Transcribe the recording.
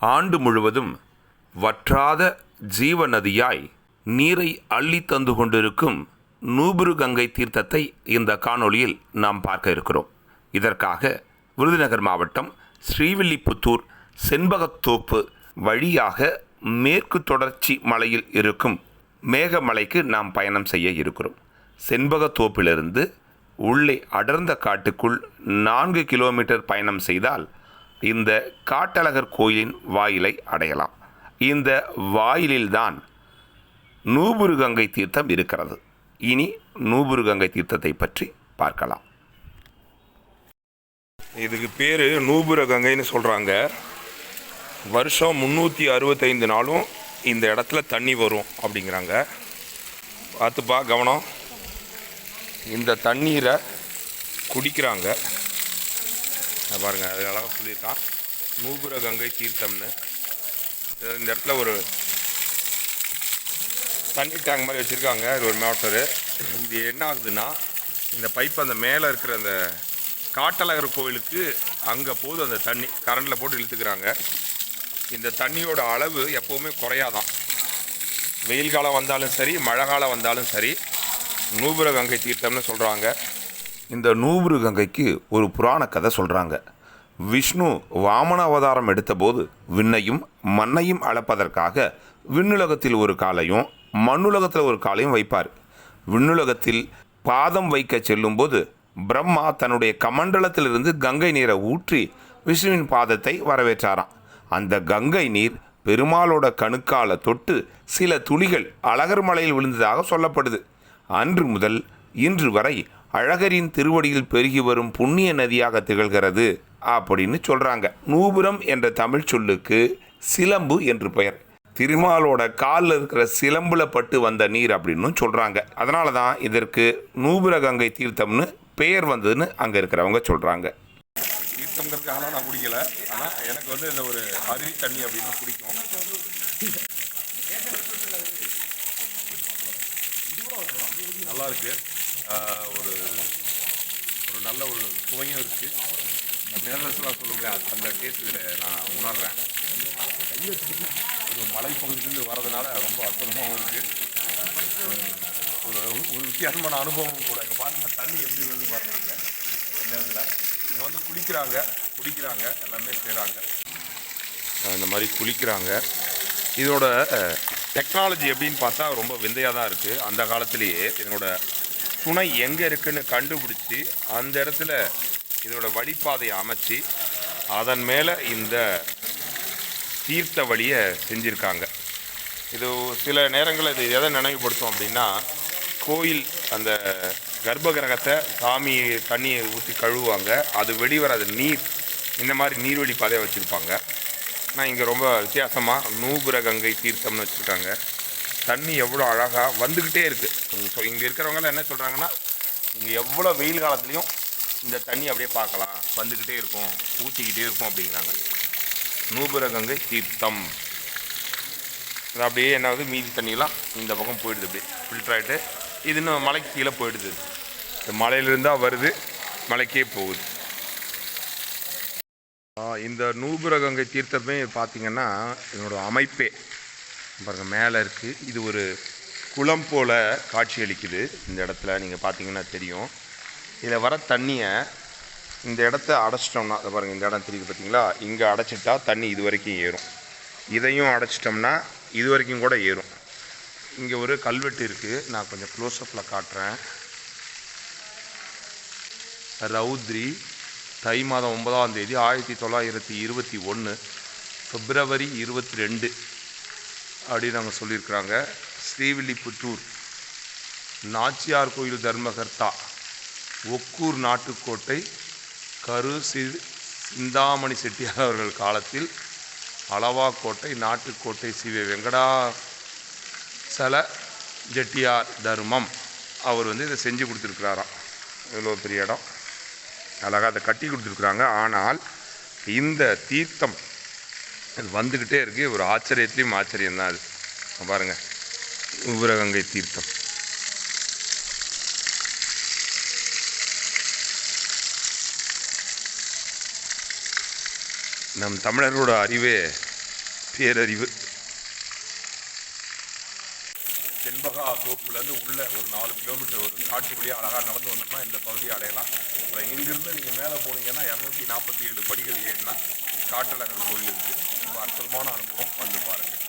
ஆண்டு முழுவதும் வற்றாத ஜீவ நதியாய் நீரை அள்ளி தந்து கொண்டிருக்கும் நூபுரு கங்கை தீர்த்தத்தை இந்த காணொளியில் நாம் பார்க்க இருக்கிறோம். இதற்காக விருதுநகர் மாவட்டம் ஸ்ரீவில்லிபுத்தூர் செண்பகத்தோப்பு வழியாக மேற்கு தொடர்ச்சி மலையில் இருக்கும் மேகமலைக்கு நாம் பயணம் செய்ய இருக்கிறோம். செண்பகத்தோப்பிலிருந்து உள்ளே அடர்ந்த காட்டுக்குள் நான்கு கிலோமீட்டர் பயணம் செய்தால் இந்த காட்டழகர் கோயிலின் வாயிலை அடையலாம். இந்த வாயிலில்தான் நூபுருகங்கை தீர்த்தம் இருக்கிறது. இனி நூபுருகங்கை தீர்த்தத்தை பற்றி பார்க்கலாம். இதுக்கு பேர் நூபுர கங்கைன்னு சொல்கிறாங்க வருஷம் முந்நூற்றி அறுபத்தைந்து நாளும் இந்த இடத்துல தண்ணி வரும் அப்படிங்கிறாங்க. பார்த்துப்பா கவனம். இந்த தண்ணீரை குடிக்கிறாங்க. பாருங்கள் அது அழகாக சொல்லியிருக்கான். நூபுர கங்கை தீர்த்தம்னு. இந்த இடத்துல ஒரு தண்ணி டேங்க் மாதிரி வச்சுருக்காங்க இது ஒரு மோட்டரு இது என்ன ஆகுதுன்னா இந்த பைப் அந்த மேலே இருக்கிற அந்த காட்டழகர் கோவிலுக்கு அங்கே போது அந்த தண்ணி கரண்டில் போட்டு இழுத்துக்கிறாங்க. இந்த தண்ணியோட அளவு எப்போவுமே குறையாதான். வெயில் காலம் வந்தாலும் சரி மழை காலம் வந்தாலும் சரி நூபுர கங்கை தீர்த்தம்னு சொல்கிறாங்க இந்த நூபுரு கங்கைக்கு ஒரு புராண கதை சொல்கிறாங்க விஷ்ணு வாமன அவதாரம் எடுத்தபோது விண்ணையும் மண்ணையும் அளப்பதற்காக விண்ணுலகத்தில் ஒரு காலையும் மண்ணுலகத்தில் ஒரு காலையும் வைப்பார். விண்ணுலகத்தில் பாதம் வைக்க செல்லும்போது பிரம்மா தன்னுடைய கமண்டலத்திலிருந்து கங்கை நீரை ஊற்றி விஷ்ணுவின் பாதத்தை வரவேற்றாராம். அந்த கங்கை நீர் பெருமாளோட கணுக்கால தொட்டு சில துளிகள் அழகர் மலையில் விழுந்ததாக சொல்லப்படுது. அன்று முதல் இன்று வரை அழகரின் திருவடியில் பெருகி வரும் புண்ணிய நதியாக திகழ்கிறது அப்படின்னு சொல்கிறாங்க நூபுரம் என்ற தமிழ் சொல்லுக்கு சிலம்பு என்று பெயர். திருமாலோட காலில் இருக்கிற சிலம்புல பட்டு வந்த நீர் அப்படின்னு சொல்கிறாங்க அதனால தான் இதற்கு நூபுர கங்கை தீர்த்தம்னு பெயர் வந்ததுன்னு அங்கே இருக்கிறவங்க சொல்கிறாங்க தீர்த்தங்கிறதுக்காக நான் குடிக்கல. ஆனால் எனக்கு வந்து இந்த ஒரு அருவி தண்ணி அப்படின்னு பிடிக்கும். நல்லா இருக்குது ஒரு ஒரு நல்ல ஒரு சுவையும் இருக்குது மினரல்ஸ்லாம் சொல்ல அந்த டேஸ்ட் இதில் நான் உணர்கிறேன் ஒரு மலைப்பகுதியிலேருந்து வர்றதுனால ரொம்ப அற்புதமாகவும் இருக்குது ஒரு ஒரு வித்தியாசமான அனுபவம் கூட. இங்கே பாருங்கள் தண்ணி எப்படி வந்து பாருங்க. இந்த இடத்துல. இங்கே வந்து குளிக்கிறாங்க குடிக்கிறாங்க எல்லாமே செய்கிறாங்க இந்த மாதிரி குளிக்கிறாங்க. இதோட டெக்னாலஜி எப்படின்னு பார்த்தா ரொம்ப விந்தையாக தான் இருக்குது அந்த காலத்திலேயே இதனோட துணை எங்கே இருக்குன்னு கண்டுபிடிச்சி அந்த இடத்துல இதோட வழிப்பாதையை அமைச்சு அதன் மேலே இந்த தீர்த்த வழியை செஞ்சுருக்காங்க. இது சில நேரங்களில் இது எதை நினைவுபடுத்தும் அப்படின்னா கோயில் அந்த கர்ப்ப கிரகத்தை சாமி தண்ணியை ஊற்றி கழுவுவாங்க. அது வெளிவர அது நீர் இந்த மாதிரி நீர்வழி பாதையை வச்சுருப்பாங்க. ஆனால் இங்கே ரொம்ப வித்தியாசமாக நூபுர கங்கை தீர்த்தம்னு வச்சுருக்காங்க. தண்ணி எவ்வளோ அழகாக வந்துக்கிட்டே இருக்குது ஸோ இங்கே இருக்கிறவங்களாம் என்ன சொல்கிறாங்கன்னா இங்கே எவ்வளோ வெயில் காலத்துலேயும் இந்த தண்ணி அப்படியே பார்க்கலாம். வந்துக்கிட்டே இருக்கும் ஊற்றிக்கிட்டே இருக்கும் அப்படிங்கிறாங்க. நூபுரகங்கை தீர்த்தம். இது அப்படியே என்ன மீதி தண்ணியெல்லாம் இந்த பக்கம் போயிடுது அப்படியே. ஃபில்டர் ஆகிட்டு இது இன்னும் மலைக்கு கீழே போயிடுது. இந்த மலையிலிருந்தால் வருது மலைக்கே போகுது. இந்த நூபுரகங்கை தீர்த்தமே பார்த்தீங்கன்னா என்னோடய அமைப்பே. பாருங்கள் மேலே இருக்குது இது ஒரு குளம் போல் காட்சி அளிக்குது இந்த இடத்துல நீங்கள் பார்த்தீங்கன்னா தெரியும். இதில் வர தண்ணியை இந்த இடத்த அடைச்சிட்டோம்னா அதை பாருங்கள் இந்த இடம் தெரியுது பார்த்தீங்களா இங்கே அடைச்சிட்டா தண்ணி இது வரைக்கும் ஏறும். இதையும் அடைச்சிட்டோம்னா இது வரைக்கும் கூட ஏறும். இங்கே ஒரு கல்வெட்டு இருக்குது நான் கொஞ்சம் க்ளோஸ்அப்பில் காட்டுறேன். ரௌத்ரி தை மாதம் ஒன்பதாம் தேதி ஆயிரத்தி தொள்ளாயிரத்தி இருபத்தி ஒன்று பிப்ரவரி இருபத்தி ரெண்டு. அப்படின்னு அவங்க சொல்லியிருக்கிறாங்க. ஸ்ரீவில்லிபுத்தூர் நாச்சியார் கோயில் தர்மகர்த்தா ஒக்கூர் நாட்டுக்கோட்டை கரு சி சிந்தாமணி செட்டியார் அவர்கள் காலத்தில் அளவாக்கோட்டை நாட்டுக்கோட்டை சிவ வெங்கடாசல ஜெட்டியார் தர்மம். அவர் வந்து இதை செஞ்சு கொடுத்துருக்கிறாராம். இவ்வளோ பெரிய இடம். அழகாக அதை கட்டி கொடுத்துருக்குறாங்க. ஆனால் இந்த தீர்த்தம் இது வந்துக்கிட்டே இருக்கு. ஒரு ஆச்சரியத்துலேயும் ஆச்சரியம் தான் அது பாருங்க. உபரகங்கை தீர்த்தம். நம் தமிழர்களோட அறிவே பேரறிவு. தென்பகா தோப்புலேருந்து உள்ள ஒரு நாலு கிலோமீட்டர் ஒரு காட்டு வழியாக அழகாக நடந்து வந்தோம்னா இந்த பகுதியை அடையலாம். காட்டுறேன் இங்கிருந்து நீங்கள் மேலே போனீங்கன்னா இரநூத்தி நாற்பத்தி ஏழு படிகள் ஏறினா காட்டழகர் கோயில் இருக்குது ரொம்ப அற்புதமான அனுபவம் வந்து பாருங்கள்